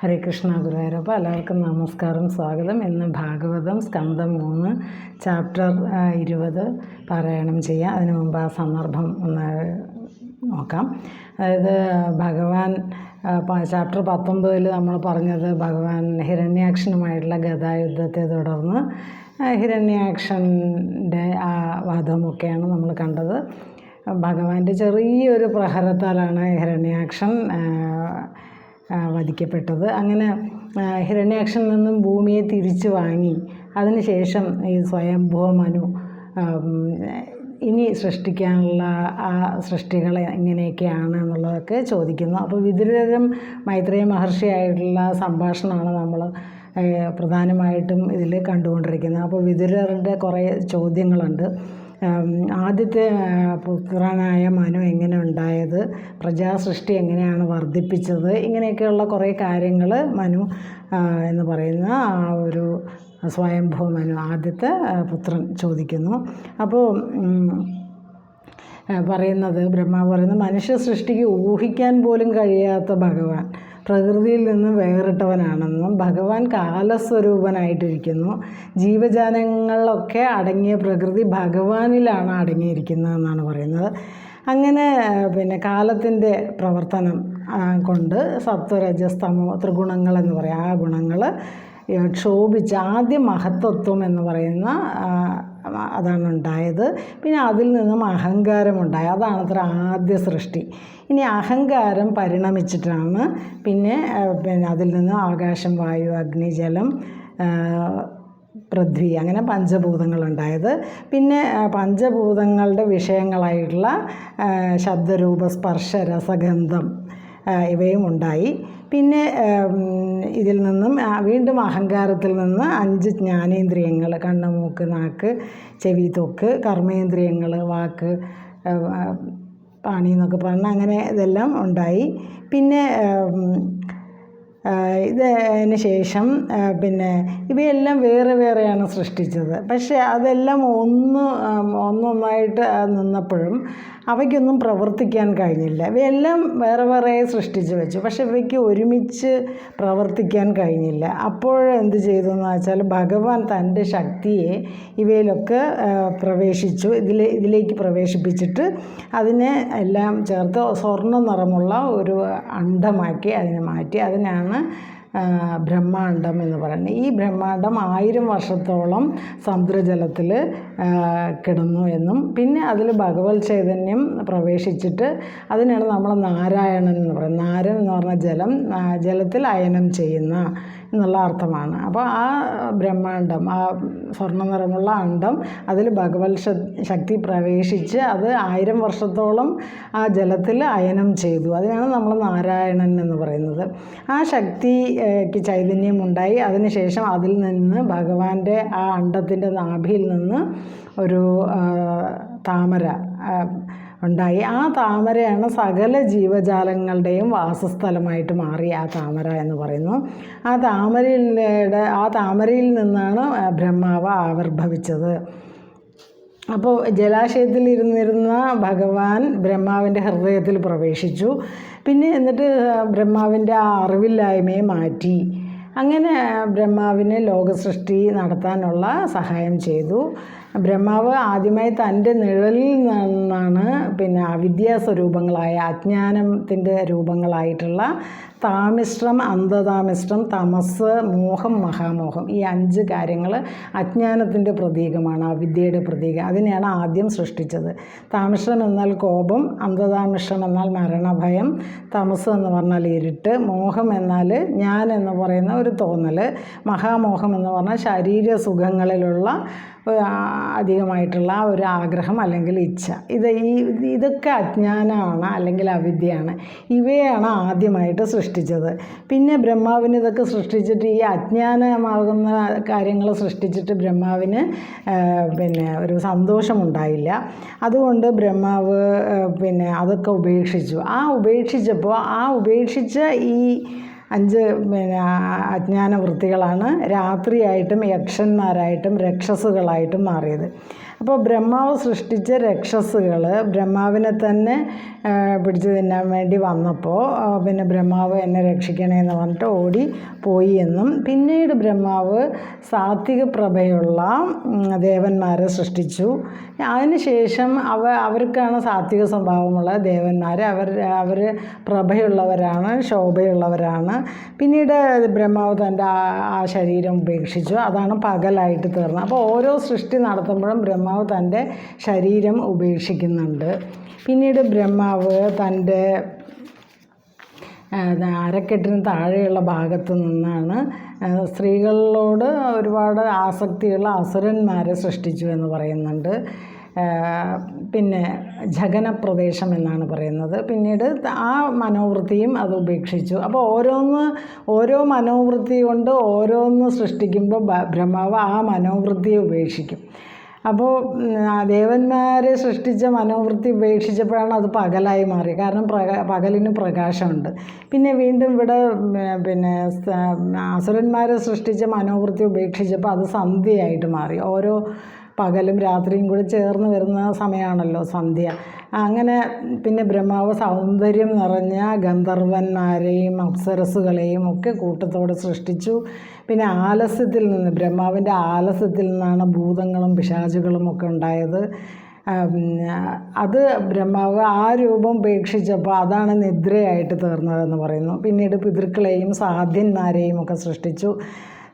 ഹരേ കൃഷ്ണ ഗുരുവായൂരപ്പ എല്ലാവർക്കും നമസ്കാരം സ്വാഗതം. ഇന്ന് ഭാഗവതം സ്കന്ധം മൂന്ന് ചാപ്റ്റർ ഇരുപത് പാരായണം ചെയ്യാം. അതിനു മുമ്പ് ആ സന്ദർഭം ഒന്ന് നോക്കാം. അതായത് ഭഗവാൻ ചാപ്റ്റർ പത്തൊമ്പതിൽ നമ്മൾ പറഞ്ഞത് ഭഗവാൻ ഹിരണ്യാക്ഷനുമായിട്ടുള്ള ഗതായുദ്ധത്തെ തുടർന്ന് ഹിരണ്യാക്ഷന്റെ ആ വധമൊക്കെയാണ് നമ്മൾ കണ്ടത്. ഭഗവാന്റെ ചെറിയൊരു പ്രഹരത്താലാണ് ഹിരണ്യാക്ഷൻ വധിക്കപ്പെട്ടത്. അങ്ങനെ ഹിരണ്യാക്ഷനിൽ നിന്നും ഭൂമിയെ തിരിച്ചു വാങ്ങി. അതിനുശേഷം ഈ സ്വയംഭൂ മനു ഇനി സൃഷ്ടിക്കാനുള്ള ആ സൃഷ്ടികൾ എങ്ങനെയൊക്കെയാണ് എന്നുള്ളതൊക്കെ ചോദിക്കുന്നു. അപ്പോൾ വിതുരരും മൈത്രേയ മഹർഷിയായിട്ടുള്ള സംഭാഷണമാണ് നമ്മൾ പ്രധാനമായിട്ടും ഇതിൽ കണ്ടുകൊണ്ടിരിക്കുന്നത്. അപ്പോൾ വിതുരരുടെ കുറേ ചോദ്യങ്ങളുണ്ട്. ആദ്യത്തെ പുത്രനായ മനു എങ്ങനെ ഉണ്ടായത് പ്രജാസൃഷ്ടി എങ്ങനെയാണ് വർദ്ധിപ്പിച്ചത് ഇങ്ങനെയൊക്കെയുള്ള കുറേ കാര്യങ്ങൾ മനു എന്ന് പറയുന്ന ആ ഒരു സ്വയംഭൂ മനു ആദ്യത്തെ പുത്രൻ ചോദിക്കുന്നു. അപ്പോൾ പറയുന്നത് ബ്രഹ്മാവ് പറയുന്നത് മനുഷ്യ സൃഷ്ടിക്ക് ഊഹിക്കാൻ പോലും കഴിയാത്ത ഭഗവാൻ. പ്രകൃതിയിൽ നിന്ന് വേറിട്ടവനാണെന്നും ഭഗവാൻ കാലസ്വരൂപനായിട്ടിരിക്കുന്നു. ജീവജാലങ്ങളൊക്കെ അടങ്ങിയ പ്രകൃതി ഭഗവാനിലാണ് അടങ്ങിയിരിക്കുന്നതെന്നാണ് പറയുന്നത്. അങ്ങനെ പിന്നെ കാലത്തിന്റെ പ്രവർത്തനം കൊണ്ട് സത്വരജസ്തമോ ത്രിഗുണങ്ങൾ എന്ന് പറയാം. ആ ഗുണങ്ങൾ ക്ഷോഭിച്ച് ആദ്യം മഹത്വത്വം എന്ന് പറയുന്ന അതാണ് ഉണ്ടായത്. പിന്നെ അതിൽ നിന്നും അഹങ്കാരമുണ്ടായി. അതാണ് അത്ര ആദ്യ സൃഷ്ടി. ഇനി അഹങ്കാരം പരിണമിച്ചിട്ടാണ് പിന്നെ പിന്നെ അതിൽ നിന്നും ആകാശം വായു അഗ്നി ജലം പൃഥ്വി അങ്ങനെ പഞ്ചഭൂതങ്ങളുണ്ടായത് പിന്നെ പഞ്ചഭൂതങ്ങളുടെ വിഷയങ്ങളായിട്ടുള്ള ശബ്ദരൂപ സ്പർശ രസഗന്ധം ഇവയും ഉണ്ടായി. പിന്നെ ഇതിൽ നിന്നും വീണ്ടും അഹങ്കാരത്തിൽ നിന്ന് അഞ്ച് ജ്ഞാനേന്ദ്രിയങ്ങൾ കണ്ണ് മൂക്ക് നാക്ക് ചെവി തൊക്ക് കർമ്മേന്ദ്രിയങ്ങൾ വാക്ക് പാണി എന്നൊക്കെ പറഞ്ഞ് അങ്ങനെ ഇതെല്ലാം ഉണ്ടായി. പിന്നെ ഇതിന് ശേഷം പിന്നെ ഇവയെല്ലാം വേറെ വേറെയാണ് സൃഷ്ടിച്ചത്. പക്ഷേ അതെല്ലാം ഒന്ന് ഒന്നൊന്നായിട്ട് നിന്നപ്പോഴും അവയ്ക്കൊന്നും പ്രവർത്തിക്കാൻ കഴിഞ്ഞില്ല. ഇവയെല്ലാം വേറെ വേറെ സൃഷ്ടിച്ച് വെച്ചു. പക്ഷെ ഇവയ്ക്ക് ഒരുമിച്ച് പ്രവർത്തിക്കാൻ കഴിഞ്ഞില്ല. അപ്പോഴെന്ത് ചെയ്തു എന്ന് വെച്ചാൽ ഭഗവാൻ തന്റെ ശക്തിയെ ഇവയിലൊക്കെ പ്രവേശിച്ചു. ഇതിലെ ഇതിലേക്ക് പ്രവേശിപ്പിച്ചിട്ട് അതിനെ എല്ലാം ചേർത്ത് സ്വർണ നിറമുള്ള ഒരു അണ്ടമാക്കി അതിനെ മാറ്റി. അതിനാണ് ആ, ബ്രഹ്മാണ്ടം എന്ന് പറയുന്നത്. ഈ ബ്രഹ്മാണ്ടം ആയിരം വർഷത്തോളം സമുദ്രജലത്തിൽ കിടന്നു എന്നും പിന്നെ അതിൽ ഭഗവത് ചൈതന്യം പ്രവേശിച്ചിട്ട് അതിനാണ് നമ്മൾ നാരായണൻ എന്ന് പറയുന്നത്. നാരൻ എന്ന് പറഞ്ഞാൽ ജലം ജലത്തിൽ അയനം ചെയ്യുന്ന എന്നുള്ള അർത്ഥമാണ്. അപ്പോൾ ആ ബ്രഹ്മാണ്ടം ആ സ്വർണ നിറമുള്ള അണ്ടം അതിൽ ഭഗവത് ശക്തി പ്രവേശിച്ച് അത് ആയിരം വർഷത്തോളം ആ ജലത്തിൽ അയനം ചെയ്തു. അതിനാണ് നമ്മൾ നാരായണൻ എന്ന് പറയുന്നത്. ആ ശക്തിക്ക് ചൈതന്യമുണ്ടായി. അതിനുശേഷം അതിൽ നിന്ന് ഭഗവാന്റെ ആ അണ്ടത്തിന്റെ നാഭിയിൽ നിന്ന് ഒരു താമര ഉണ്ടായി. ആ താമരയാണ് സകല ജീവജാലങ്ങളുടെയും വാസസ്ഥലമായിട്ട് മാറി ആ താമര എന്ന് പറയുന്നു. ആ താമരയുടെ ആ താമരയിൽ നിന്നാണ് ബ്രഹ്മാവ് ആവിർഭവിച്ചത്. അപ്പോൾ ജലാശയത്തിൽ ഇരുന്നിരുന്ന ഭഗവാൻ ബ്രഹ്മാവിന്റെ ഹൃദയത്തിൽ പ്രവേശിച്ചു. പിന്നെ എന്നിട്ട് ബ്രഹ്മാവിന്റെ ആ അറിവില്ലായ്മയെ മാറ്റി. അങ്ങനെ ബ്രഹ്മാവിന് ലോകസൃഷ്ടി നടത്താനുള്ള സഹായം ചെയ്തു. ബ്രഹ്മാവ് ആദ്യമായി തന്റെ നിഴലിൽ നിന്നാണ് പിന്നെ അവിദ്യാസ്വരൂപങ്ങളായ അജ്ഞാനത്തിന്റെ രൂപങ്ങളായിട്ടുള്ള താമിശ്രം അന്ധതാമിശ്രം തമസ് മോഹം മഹാമോഹം ഈ അഞ്ച് കാര്യങ്ങൾ അജ്ഞാനത്തിന്റെ പ്രതീകമാണ് അവിദ്യയുടെ പ്രതീകം. അതിനെയാണ് ആദ്യം സൃഷ്ടിച്ചത്. താമിശ്രം എന്നാൽ കോപം അന്ധതാമിശ്രം എന്നാൽ മരണഭയം തമസ് എന്ന് പറഞ്ഞാൽ ഇരുട്ട് മോഹം എന്നാൽ ഞാൻ എന്ന് പറയുന്ന ഒരു തോന്നൽ മഹാമോഹം എന്ന് പറഞ്ഞാൽ ശരീര സുഖങ്ങളിലുള്ള അധികമായിട്ടുള്ള ഒരു ആഗ്രഹം അല്ലെങ്കിൽ ഇച്ഛ. ഇത് ഈ ഇതൊക്കെ അജ്ഞാനമാണ് അല്ലെങ്കിൽ അവിദ്യയാണ്. ഇവയാണ് ആദ്യമായിട്ട് സൃഷ്ടിച്ചത്. പിന്നെ ബ്രഹ്മാവിന് ഇതൊക്കെ സൃഷ്ടിച്ചിട്ട് ഈ അജ്ഞാനമാകുന്ന കാര്യങ്ങൾ സൃഷ്ടിച്ചിട്ട് ബ്രഹ്മാവിന് പിന്നെ ഒരു സന്തോഷമുണ്ടായില്ല. അതുകൊണ്ട് ബ്രഹ്മാവ് പിന്നെ അതൊക്കെ ഉപേക്ഷിച്ചു. ആ ഉപേക്ഷിച്ചപ്പോൾ ആ ഉപേക്ഷിച്ച ഈ അഞ്ച് പിന്നെ അജ്ഞാന വൃത്തികളാണ് രാത്രിയായിട്ടും യക്ഷന്മാരായിട്ടും രക്ഷസുകളായിട്ടും മാറിയത്. അപ്പോൾ ബ്രഹ്മാവ് സൃഷ്ടിച്ച രക്ഷസുകൾ ബ്രഹ്മാവിനെ തന്നെ പിടിച്ചു തിന്നാൻ വേണ്ടി വന്നപ്പോൾ പിന്നെ ബ്രഹ്മാവ് എന്നെ രക്ഷിക്കണമെന്ന് പറഞ്ഞിട്ട് ഓടി പോയി എന്നും പിന്നീട് ബ്രഹ്മാവ് സാത്വിക പ്രഭയുള്ള ദേവന്മാരെ സൃഷ്ടിച്ചു. അതിനുശേഷം അവ അവർക്കാണ് സാത്വിക സ്വഭാവമുള്ള ദേവന്മാർ അവർ അവർ പ്രഭയുള്ളവരാണ് ശോഭയുള്ളവരാണ്. പിന്നീട് ബ്രഹ്മാവ് തന്റെ ആ ശരീരം ഉപേക്ഷിച്ചു. അതാണ് പകലായിട്ട് തീർന്നത്. അപ്പോൾ ഓരോ സൃഷ്ടി നടത്തുമ്പോഴും ബ്രഹ്മാവ് തന്റെ ശരീരം ഉപേക്ഷിക്കുന്നുണ്ട്. പിന്നീട് ബ്രഹ്മാവ് തന്റെ അരക്കെട്ടിന് താഴെയുള്ള ഭാഗത്ത് നിന്നാണ് സ്ത്രീകളോട് ഒരുപാട് ആസക്തിയുള്ള അസുരന്മാരെ സൃഷ്ടിച്ചു എന്ന് പറയുന്നുണ്ട്. പിന്നെ ജഗനപ്രദേശം എന്നാണ് പറയുന്നത്. പിന്നീട് ആ മനോവൃത്തിയും അത് ഉപേക്ഷിച്ചു. അപ്പോൾ ഓരോന്ന് ഓരോ മനോവൃത്തി കൊണ്ട് ഓരോന്ന് സൃഷ്ടിക്കുമ്പോൾ ബ്രഹ്മാവ് ആ മനോവൃത്തിയെ ഉപേക്ഷിക്കും. അപ്പോൾ ദേവന്മാരെ സൃഷ്ടിച്ച മനോവൃത്തി ഉപേക്ഷിച്ചപ്പോഴാണ് അത് പകലായി മാറി കാരണം പ്രക പകലിന് പ്രകാശമുണ്ട്. പിന്നെ വീണ്ടും ഇവിടെ പിന്നെ അസുരന്മാരെ സൃഷ്ടിച്ച മനോവൃത്തി ഉപേക്ഷിച്ചപ്പോൾ അത് സന്ധ്യയായിട്ട് മാറി. ഓരോ പകലും രാത്രിയും കൂടി ചേർന്ന് വരുന്ന സമയമാണല്ലോ സന്ധ്യ. അങ്ങനെ പിന്നെ ബ്രഹ്മാവ് സൗന്ദര്യം നിറഞ്ഞ ഗന്ധർവന്മാരെയും അപ്സരസുകളെയും ഒക്കെ കൂട്ടത്തോടെ സൃഷ്ടിച്ചു. പിന്നെ ആലസ്യത്തിൽ നിന്ന് ബ്രഹ്മാവിന്റെ ആലസ്യത്തിൽ നിന്നാണ് ഭൂതങ്ങളും പിശാചുകളും ഒക്കെ ഉണ്ടായത്. അത് ബ്രഹ്മാവ് ആ രൂപം ഉപേക്ഷിച്ചപ്പോൾ അതാണ് നിദ്രയായിട്ട് തീർന്നതെന്ന് പറയുന്നു. പിന്നീട് പിതൃക്കളെയും സാധ്യന്മാരെയും ഒക്കെ സൃഷ്ടിച്ചു.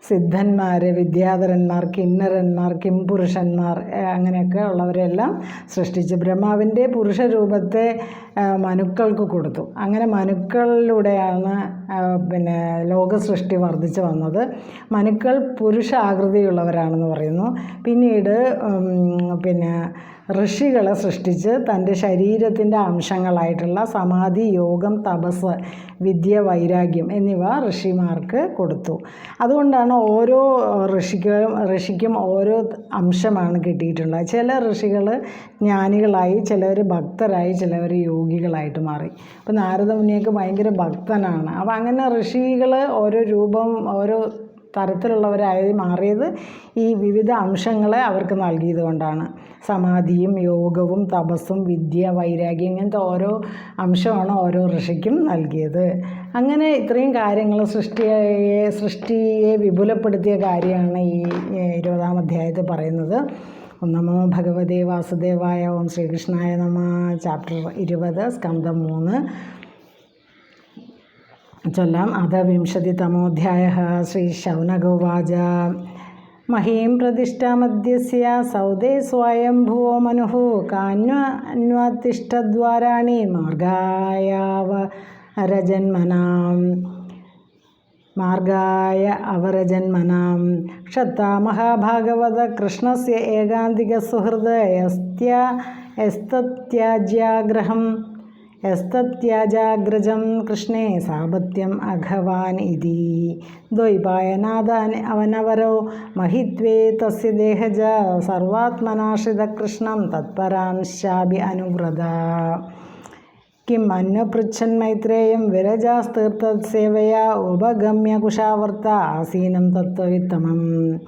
സിദ്ധന്മാർ വിദ്യാധരന്മാർ കിന്നരന്മാർ കിംപുരുഷന്മാർ അങ്ങനെയൊക്കെ ഉള്ളവരെല്ലാം സൃഷ്ടിച്ച് ബ്രഹ്മാവിന്റെ പുരുഷരൂപത്തെ മനുക്കൾക്ക് കൊടുത്തു. അങ്ങനെ മനുക്കളിലൂടെയാണ് പിന്നെ ലോക സൃഷ്ടി വർദ്ധിച്ചു വന്നത്. മനുക്കൾ പുരുഷ ആകൃതിയുള്ളവരാണെന്ന് പറയുന്നു. പിന്നീട് പിന്നെ ഋഷികളെ സൃഷ്ടിച്ച് തന്റെ ശരീരത്തിന്റെ അംശങ്ങളായിട്ടുള്ള സമാധി യോഗം തപസ് വിദ്യ വൈരാഗ്യം എന്നിവ ഋഷിമാർക്ക് കൊടുത്തു. അതുകൊണ്ടാണ് ഓരോ ഋഷിക്കും ഋഷിക്കും ഓരോ അംശമാണ് കിട്ടിയിട്ടുള്ളത്. ചില ഋഷികൾ ജ്ഞാനികളായി ചിലവർ ഭക്തരായി ചിലവർ യോഗികളായിട്ട് മാറി. അപ്പോൾ നാരദമുനിയൊക്കെ ഭയങ്കര ഭക്തനാണ്. അപ്പോൾ അങ്ങനെ ഋഷികൾ ഓരോ രൂപം ഓരോ തരത്തിലുള്ളവരായി മാറിയത് ഈ വിവിധ അംശങ്ങളെ അവർക്ക് നൽകിയത് കൊണ്ടാണ്. സമാധിയും യോഗവും തപസ്സും വിദ്യ വൈരാഗ്യം ഇങ്ങനത്തെ ഓരോ അംശമാണ് ഓരോ ഋഷിക്കും നൽകിയത്. അങ്ങനെ ഇത്രയും കാര്യങ്ങൾ സൃഷ്ടിയെ സൃഷ്ടിയെ വിപുലപ്പെടുത്തിയ കാര്യമാണ് ഈ ഇരുപതാം അധ്യായത്തിൽ പറയുന്നത്. ഓം ഭഗവതേ വാസുദേവായ ഓം ശ്രീകൃഷ്ണായ നമ ചാപ്റ്റർ ഇരുപത് സ്കന്ധം മൂന്ന്. ചൊല്ലാം അധ വിംശതിതമോധ്യായ ശ്രീ ശൗനഗോവാച മഹീം പ്രതിഷ്ഠാമദ്യസ്യ സൗദേ സ്വയംഭുവോ മനുഃ കാന്വാന്വാത്തിഷ്ഠദ്വാരാണി മാർഗായാവ രജന്മനാം മാർഗായ അവരജന്മനാം. ക്ഷത്ത മഹാഭാഗവത കൃഷ്ണസ്യ ഏകാന്തിക സുഹൃദ് യസ്ത്യ യസ്തത്യാജ്യാഗ്രഹം यस्तत्याजाग्रजं कृष्णे साबत्यम् अघवान् इति द्वैपायनादान् तस् महित्वे तस्य देहज सर्वात्मनाश्रितकृष्णं तत्परांश्चापि अनुव्रता। किम् अन्वपृच्छन् मैत्रेयं उपगम्य कुशावर्ता आसीनम तत्त्ववित्तमम्।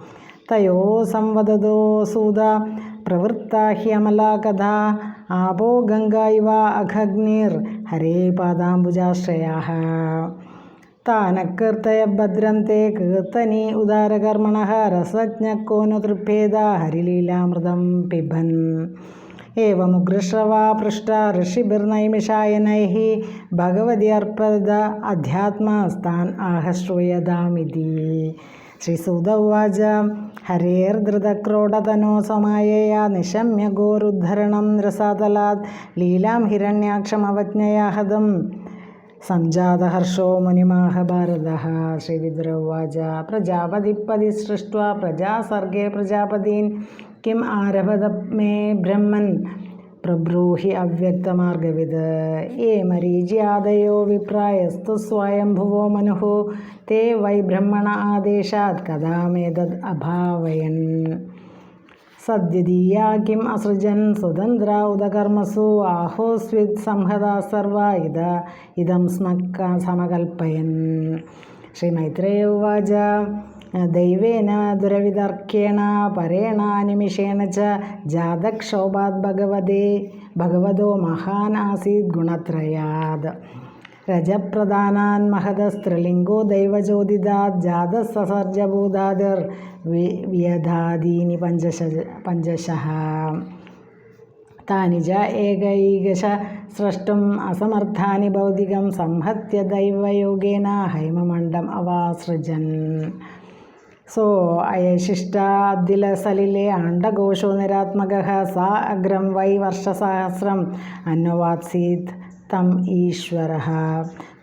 തയോ സംവദതോ സൂത. പ്രവൃത്ത ഹ്യമലാകഥ ആപോ ഗംഗ ഇവ അഖഗ്നിർ ഹരേ പാദാംബുജാശ്രയാ താനക്കീർത്തയ ഭദ്രന്തെ കീർത്തനി ഉദാരകർമ്മണ. രസജ്ഞക്കോനു തൃഭേദ ഹരിലീലാമൃതം പിബൻ. ഏവമുഗ്രശ്രവാ പൃഷ്ട ഋഷിഭിർനൈമിഷായനൈ ഭഗവതി അർപ്പത അധ്യാത്മസ്ഥാൻ ആഹ ശ്രൂയതാമിതി श्रीसूद उवाच हरेर्द्रुतक्रोडतनोसमाय निशम्यगोरुद्धरणं रसातलात् लीलां हिरण्याक्षमवज्ञया हदम् सञ्जातहर्षो मुनिमाहभारतः श्रीविद्र उवाच प्रजापतिपदि सृष्ट्वा प्रजा सर्गे प्रजापतीन् किम् आरभत मे ब्रह्मन् പ്രബ്രൂഹി അവ്യക്തമാർഗവിത് ഏ മരീചിയാദയോ വിപ്രായസ്തു സ്വയംഭുവോ മനുഹു. തേ വൈ ബ്രഹ്മണ ആദേശാത് കഥാമേതദ് അഭാവയൻ. സദ്യതീയാ കിം അസൃജൻ സ്വതന്ത്ര ഉദകർമ്മസു ആഹോസ്വിത് സംഹത സർവ ഇത ഇതം സ്മക്ക സമകൽപ്പയൻ. ശ്രീ മൈത്രേയ ഉവാച. ദൈവേന ദുരവിതർക്കേണ പരേണ നിമിഷേണ ച ജാതക്ഷോഭാത് ഭഗവതേ ഭഗവതോ മഹാൻ ആസീത് ഗുണത്രയാത് രജപ്രധാനാൻ മഹതസ്ത്രീലിംഗോ ദൈവചോദിതാത് ജാതസസർജഭൂതാതിർ വ്യധാദീനി പഞ്ചശ പഞ്ചശ. താനി ച ഏകൈകശ സ്രഷ്ടും അസമർത്ഥാനി ഭൗതികം സംഹത്യ ദൈവയോഗേന ഹൈമമണ്ഡം അവാസൃജൻ. സോ അയശിഷ്ട സലിലെ അണ്ടഘോഷോ നിരാത്മക സ അഗ്രം വൈ വർഷസഹസ്രം അന്വവാത്സീത് തം ഈശ്വര.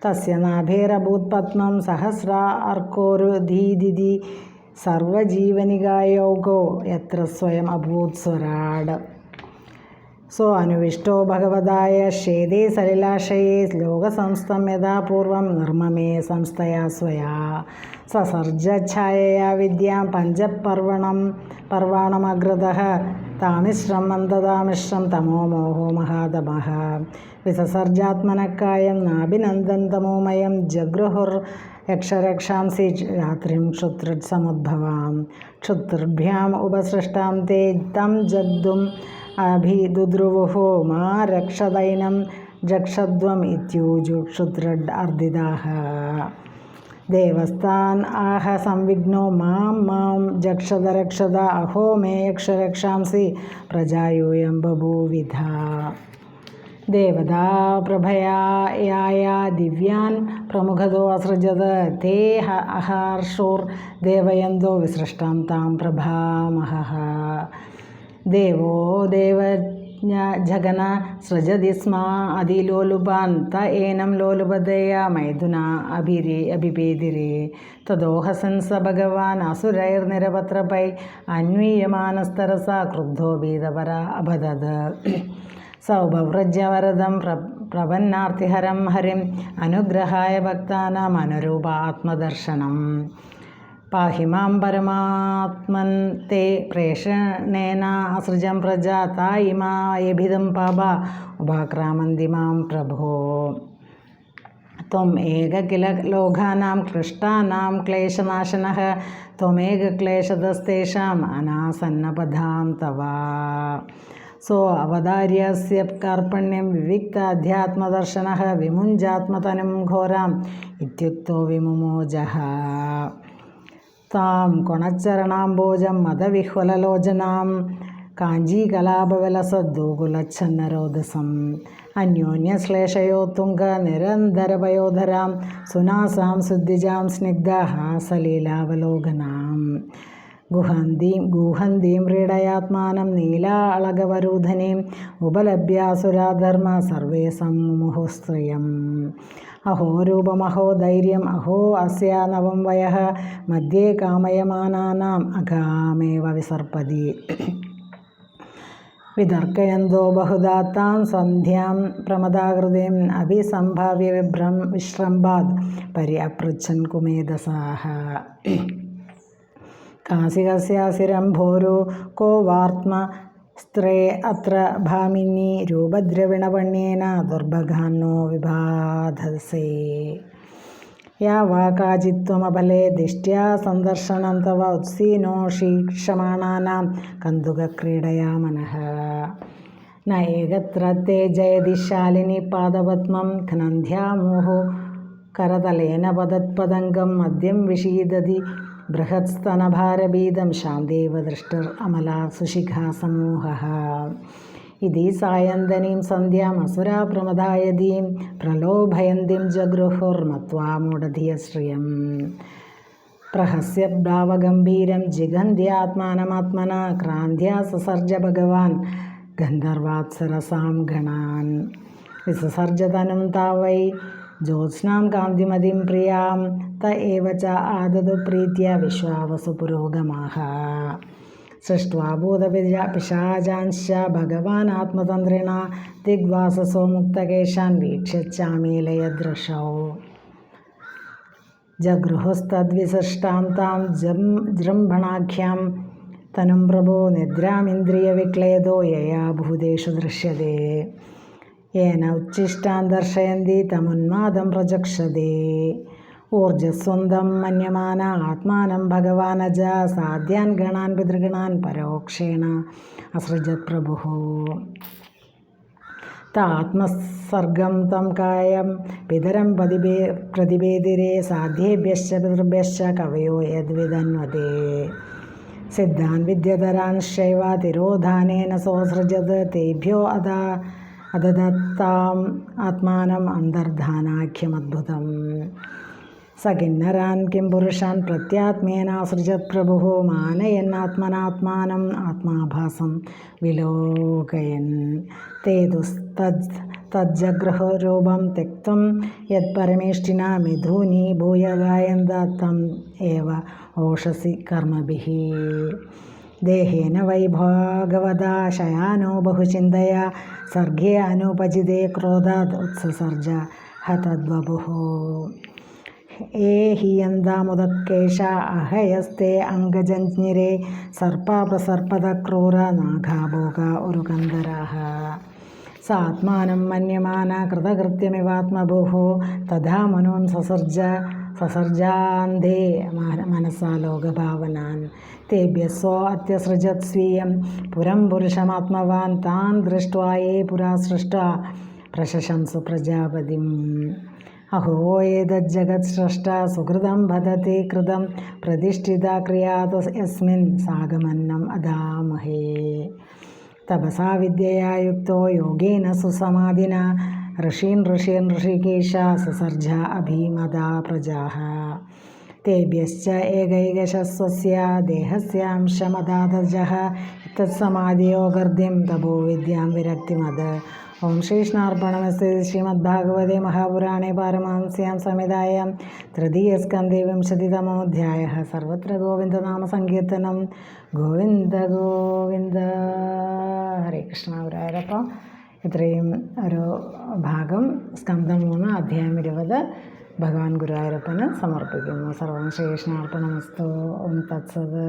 തസ്യ നാഭേരഭൂത് പത്മം സഹസ്ര അർക്കോരു ധീദിതി സർവജീവനികായോഗോ എത്ര സ്വയം അഭൂത് സ്വരാട്. सो अनुविष्टो भगवदाय शेदे सलिलाशये श्लोकसंस्थं यदा पूर्व निर्ममे संस्थया स्वया। सर्जछाय विद्या पंच ससर्जच्छायया विद्यां पञ्चपर्वणं पर्वाणमग्रतः। तमो मन्ददामिश्रं तमोमोहो विससर्जात्मन विससर्जात्मनकायं नाभिनन्दन्तमोमयं जगृहुर् यक्षरक्षांसि रात्रिं क्षुत्रुत्समुद्भवां क्षुत्रुभ्याम् उपसृष्टां ते तं जग्दुं अभिदुद्रुवुः मा रक्षदैनं जक्षध्वम् इत्यूजुक्षुद्रड् अर्दिदाः। देवस्तान् आह संविघ्नो माँ माँ जक्षद रक्षद अहो मे यक्ष रक्षांसि प्रजायूयं बभूविधा। देवदा प्रभया याया या दिव्यान् प्रमुखतो असृजत ते ह अहर्षोर्देवयन्तो विसृष्टां तां प्रभामहः। ദേവോ ദേവ ജഗന സൃജതി സ്മ അതിലോലുപാൻ ത ഏനം ലോലുപതയ മൈഥുന അഭിരേ അഭിപേതിരി. തദോഹസൻസ ഭഗവാൻ അസുരൈർനിരപത്രപൈ അന്വീയമാനസ്തരസ ക്രുദ്ധോ ഭീതപര അബദത് സൗഭവ്രജവരദം പ്ര പ്രപന്നാർത്തിഹരം ഹരിം അനുഗ്രഹായ ഭക്താനാം അനുരൂപ पाहि माँ परमात्मन् ते प्रेषणेनासृजं प्रजाता इमा एभिदं पाबा। उभाक्रामन्ति माँ प्रभो। त्वम् एक किल लोकानां कृष्टानां क्लेशनाशनः त्वमेकक्लेशदस्तेषाम् अनासन्नपदां तव। सो अवधार्यस्य कार्पण्यं विविक्ताध्यात्मदर्शनः, विमुञ्जात्मतनुं घोराम् इत्युक्तो विमुमोजः। താം ഗുണചരണാംബോജം മതവിഹ്വലലോചനാം കാഞ്ചീകലാപവലസദ്ദൂകുലച്ഛന്നരോദസം അന്യോന്യശ്ലേഷയോ തുങ്ക നിരന്തരപയോധരാം സുനാസാം ശുദ്ധിജാം സ്നിഗ്ധഹാസലീലാവലോകനാം ഗുഹന്തീം ഗൂഹന്തീം ക്രീഡയാത്മാനം നീലാളകവരൂധനീം ഉപലഭ്യാസുരാധർമ്മ സർവേ സമ്മുഹുസ്ത്രിയം അഹോ രൂപമഹോ ധൈര്യം അഹോ അസ്യ നവം വയഃ മധ്യേ കാമയമാനാനാം അകാമേവ വിസർപ്പതി. വിതർക്കയന്തോ ബഹുദാത്താം സന്ധ്യാം പ്രമദാകൃതിം അഭിസംഭാവ്യ വിഭ്രം വിശ്രംബാദ് പര്യപൃച്ഛൻ കുമേദസാഹ കാസികസ്യാസിരംഭോരോ കോ വാർത്മ സ്ത്രേ അത്ര ഭാമിനി രൂപദ്രവിണപണ്യേന ദുർഭഗാന്നോ വിബാധസേ യാ വാ കാചിത്വമബലേ ദിഷ്ട്യാ സന്ദർശനം തവ ഉത്സീനോ ക്ഷീക്ഷമാണാനാം കന്തുകക്രീഡയാ മനഃ ന ഏകത്ര തേ ജയതിശാലിനി പാദപത്മം ഘ്നന്ധ്യാമോഹോ കരതലേന പദത്പതംഗം മദ്യം വിഷീദതി ബൃഹത്സ്തനഭാരഭീതം ശാന്തേവ അമല സുശിഖാസമൂഹ ഇതി സായന്തനീം സന്ധ്യാം അസുരാപ്രമദായതീം പ്രലോഭയന്തിം ജഗൃഹുർമത്വാ ശ്രിയം പ്രഹസ്യ ഭാവഗംഭീരം ജിഗന്ധ്യാത്മാനമാത്മന ക്രാന്ധ്യാ സസർജ ഭഗവാൻ ഗന്ധർവാത്സരസാം ഗണാൻ. വിസസർജതനും താവൈ ज्योत्स्ना कान्तिमतीं प्रिया, त एव च आददौ प्रीत विश्वावसु पुरोगमाः। सृष्ट्वा भूतपिजा पिशाचांश्च भगवान् आत्मतन्त्रिणा दिग्वाससो मुक्तकेशान् वीक्ष्यच्चामि लयदृशौ जगृहस्तद्विसृष्टां तां जम् जृम्भणाख्यां, तनुं प्रभो यया भूतेषु दृश्यते। യേന ഉച്ഛിഷ്ടാൻ ദർശയന്തി തമുന്മാദം പ്രചക്ഷതേ. ഊർജസ്വന്തം മന്യമാന ആത്മാനം ഭഗവാനജ സാധ്യാൻ ഗണാൻ പിതൃഗണാൻ പരോക്ഷേണ അസൃജത് പ്രഭു. താത്മസർഗം തം കായം പിതരം പതിപേ പ്രതിപേതിരെ സാധ്യേഭ്യശ്ച പിതൃഭ്യശ്ച കവയോ യദ്വിധന്വതേ സിദ്ധാൻ വിദ്യധരാൻ ശൈവ തിരോധാനേന സോസൃജത് തേഭ്യോ അതാ अददत्ताम् आत्मानम् अन्तर्धानाख्यमद्भुतं स किन्नरान् किं पुरुषान् प्रत्यात्म्येनासृजत् प्रभुः मानयन्नात्मनात्मानम् आत्माभासं विलोकयन्। ते दुस्तज् तज्जगृहरूपं त्यक्तं यत्परमेष्टिना मिथूनी भूयगायन्दात्तम् एव ओषसि कर्मभिः। देहेन वैभागवदाशयानो बहुचिन्तया स्वर्गे अनुपजिते क्रोधाद् उत्ससर्ज हतद्वपुः। ए हियन्दामुदकेशा अहयस्ते अङ्गजञ्ज्ञिरे सर्पापसर्पदक्रूर नाघाभोग उरुकन्दराः आत्मानं मन्यमाना, कृतकृत्यमिवात्मभुः, तथा मनोन् ससर्ज സസർജാന്തേ മനസാ ലോകഭാവനാൻ. തേഭ്യ സ്വ അത്യസൃജത് സ്വീയം. പുരം പുരുഷമാത്മവാൻ താൻ ദൃഷ്ട്വായേ പുരാ സൃഷ്ട. പ്രശംസു പ്രജാപതിം. അഹോ ഏതജ്ജഗത് സൃഷ്ട. സുഹൃതം ഭദതി കൃതം. പ്രതിഷ്ഠിത ക്രിയാത യസ്മിൻ സാഗമന്നം അദാമഹേ. തപസാ വിദ്യയാ യുക്തോ യോഗേന സുസമാധിന. ഋഷീൻ ഋഷീൻ ഋഷികേശ സസർജ അഭീമതാ പ്രജാ തേഭ്യശ്ച ഏകൈകശസ്വസ്യ തപോ വിദ്യാം വിരക്തിമത്. ഓം ശ്രീകൃഷ്ണാർപ്പണമസ്തി ശ്രീമദ്ഭാഗവതേ മഹാപുരാണേ പാരമാംസ്യാം സംഹിതായാം തൃതീയസ്കന്ധേ വിംശതിതമോധ്യായ. സർവത്ര ഗോവിന്ദനാമസങ്കീർത്തനം. ഗോവിന്ദ ഗോവിന്ദ. ഹരേ കൃഷ്ണ ഗുരുവായൂരപ്പം. ഇത്രയും ഒരു ഭാഗം സ്കന്ധം മൂന്ന് അധ്യായം ഇരുപത് ഭഗവാൻ ഗുരുവായൂരപ്പന് സമർപ്പിക്കുന്നു. സർവം ശ്രീകൃഷ്ണാർപ്പണമസ്തു. ഓം തത്സത്.